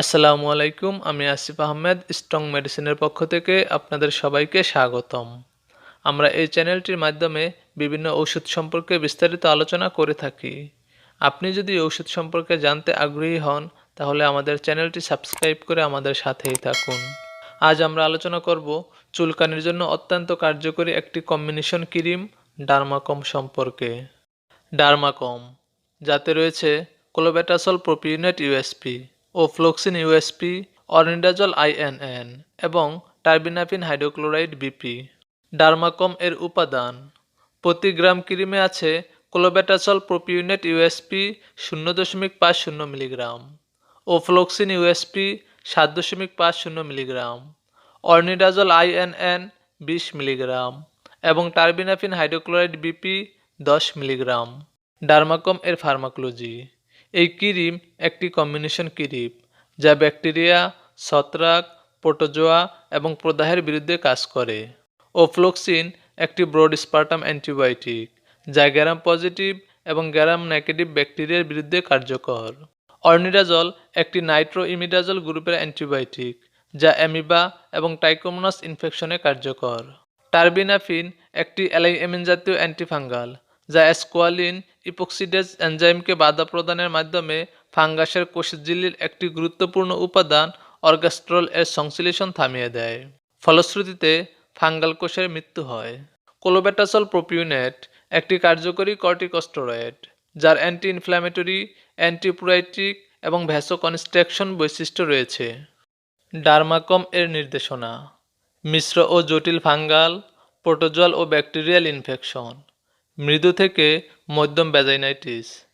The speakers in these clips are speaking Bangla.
আসসালামু আলাইকুম, আমি আসিফ আহমেদ, স্ট্রং মেডিসিনের পক্ষ থেকে আপনাদের সবাইকে স্বাগতম। আমরা এই চ্যানেলটির মাধ্যমে বিভিন্ন ঔষধ সম্পর্কে বিস্তারিত আলোচনা করে থাকি। আপনি যদি ঔষধ সম্পর্কে জানতে আগ্রহী হন, তাহলে আমাদের চ্যানেলটি সাবস্ক্রাইব করে আমাদের সাথেই থাকুন। আজ আমরা আলোচনা করব চুলকানির জন্য অত্যন্ত কার্যকরী একটি কম্বিনেশন ক্রিম, ডার্মাকম সম্পর্কে। ডার্মাকম, যাতে রয়েছে clobetasol propionate USP. Ofloxacin USP ornidazole INN এবং টার্বিনাফিন হাইড্রোক্লোরাইড বিপি ডার্মাকম এর উপাদান। প্রতি গ্রাম ক্রিমে আছে ক্লোবেটাসল প্রোপিউনেট ইউএসপি শূন্য দশমিক পাঁচ শূন্য মিলিগ্রাম ও ফ্লোক্সিন ইউএসপি সাত দশমিক পাঁচ শূন্য মিলিগ্রাম। অর্নিডাজল আইএনএন বিশ মিলিগ্রাম এবং টার্বিনাফিন হাইড্রোক্লোরাইড বিপি দশ মিলিগ্রাম। ডার্মাকম এর ফার্মাকোলজি। এই ক্রিম একটি কম্বিনেশন ক্রিম যা ব্যাকটেরিয়া, ছত্রাক, প্রোটোজোয়া এবং প্রদাহের বিরুদ্ধে কাজ করে। ওফ্লোক্সিন একটি ব্রড স্পার্টাম অ্যান্টিবায়োটিক যা গ্যারাম পজিটিভ এবং গ্যারাম নেগেটিভ ব্যাকটেরিয়ার বিরুদ্ধে কার্যকর। অর্নিডাজল একটি নাইট্রো ইমিডাজল গ্রুপের অ্যান্টিবায়োটিক যা অ্যামিবা এবং টাইকোমোনাস ইনফেকশনে কার্যকর। টার্বিনাফিন একটি অ্যালাইএমিন জাতীয় অ্যান্টিফাঙ্গাল যা অ্যাসকোয়ালিন ইপোক্সিডেজ এনজাইমকে বাধা প্রদানের মাধ্যমে ফাঙ্গাসের কোষঝিল্লির একটি গুরুত্বপূর্ণ উপাদান অর্গাস্ট্রল এর সংশ্লেষণ থামিয়ে দেয়। ফলশ্রুতিতে, ফাঙ্গাল কোষের মৃত্যু হয়। কোলোবেটাসল প্রোপিউনেট একটি কার্যকরী কর্টিকস্টেরয়েড, যার অ্যান্টি ইনফ্ল্যামেটরি অ্যান্টিপ্রাইটিক এবং ভ্যাসোকনস্ট্রাকশন বৈশিষ্ট্য রয়েছে। ডার্মাকম এর নির্দেশনা, মিশ্র ও জটিল ফাঙ্গাল, প্রোটোজল ও ব্যাকটেরিয়াল ইনফেকশন। মৃদু থেকে মধ্যম ব্যাজাইনাইটিস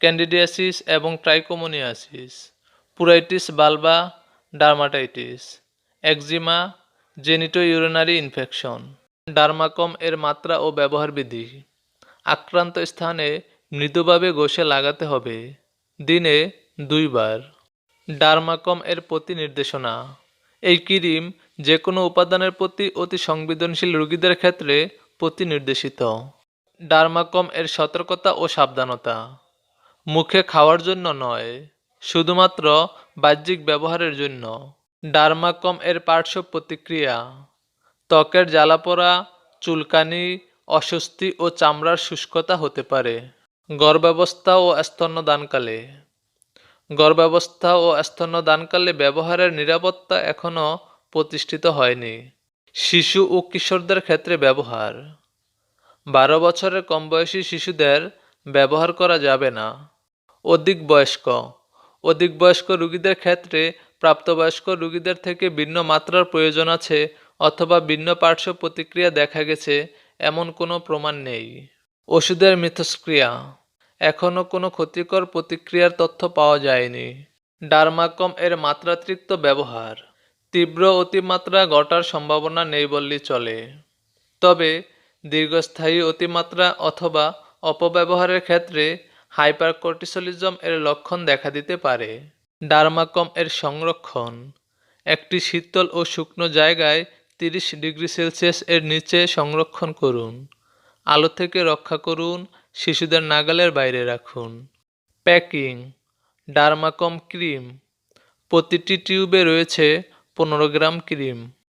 ক্যান্ডিডিয়াসিস এবং trichomoniasis, pruritus বালবা, dermatitis, eczema genitourinary infection. Dermacom এর মাত্রা ও ব্যবহার বিধি। আক্রান্ত স্থানে মৃদুভাবে ঘষে লাগাতে হবে। দিনে দুইবার। ডার্মাকম এর প্রতি নির্দেশনা। এই ক্রিম যে কোনো উপাদানের প্রতি অতি সংবেদনশীল রোগীদের ক্ষেত্রে প্রতি নির্দেশিত ডার্মাকম এর সতর্কতা ও সাবধানতা। মুখে খাওয়ার জন্য নয়, শুধুমাত্র বাহ্যিক ব্যবহারের জন্য। ডার্মাকম এর পার্শ্ব প্রতিক্রিয়া, ত্বকের জ্বালাপোড়া, চুলকানি, অস্বস্তি ও চামড়ার শুষ্কতা হতে পারে। গর্ভাবস্থা ও স্তন্যদানকালে, গর্ভাবস্থা ও স্তন্যদানকালে ব্যবহারের নিরাপত্তা এখনও প্রতিষ্ঠিত হয়নি। শিশু ও কিশোরদের ক্ষেত্রে ব্যবহার বারো বছরের কম বয়সী শিশুদের ব্যবহার করা যাবে না। অধিক বয়স্ক। অধিক বয়স্ক রোগীদের ক্ষেত্রে প্রাপ্তবয়স্ক রোগীদের থেকে ভিন্ন মাত্রার প্রয়োজন আছে অথবা ভিন্ন পার্শ্ব প্রতিক্রিয়া দেখা গেছে এমন কোনো প্রমাণ নেই। ওষুধের মিথস্ক্রিয়া। এখনও কোনো ক্ষতিকর প্রতিক্রিয়ার তথ্য পাওয়া যায়নি। ডার্মাকম এর মাত্রাতিরিক্ত ব্যবহার। তীব্র অতিমাত্রা ঘটার সম্ভাবনা নেই বললেই চলে। তবে দীর্ঘস্থায়ী অতিমাত্রা অথবা অপব্যবহারের ক্ষেত্রে হাইপারকর্টিসলিজম এর লক্ষণ দেখা দিতে পারে। ডার্মাকম এর সংরক্ষণ। একটি শীতল ও শুকনো জায়গায় তিরিশ ডিগ্রি সেলসিয়াস এর নিচে সংরক্ষণ করুন। আলো থেকে রক্ষা করুন, শিশুদের নাগালের বাইরে রাখুন। প্যাকিং। Dermacom cream. প্রতিটি টিউবে রয়েছে পনেরো গ্রাম ক্রিম।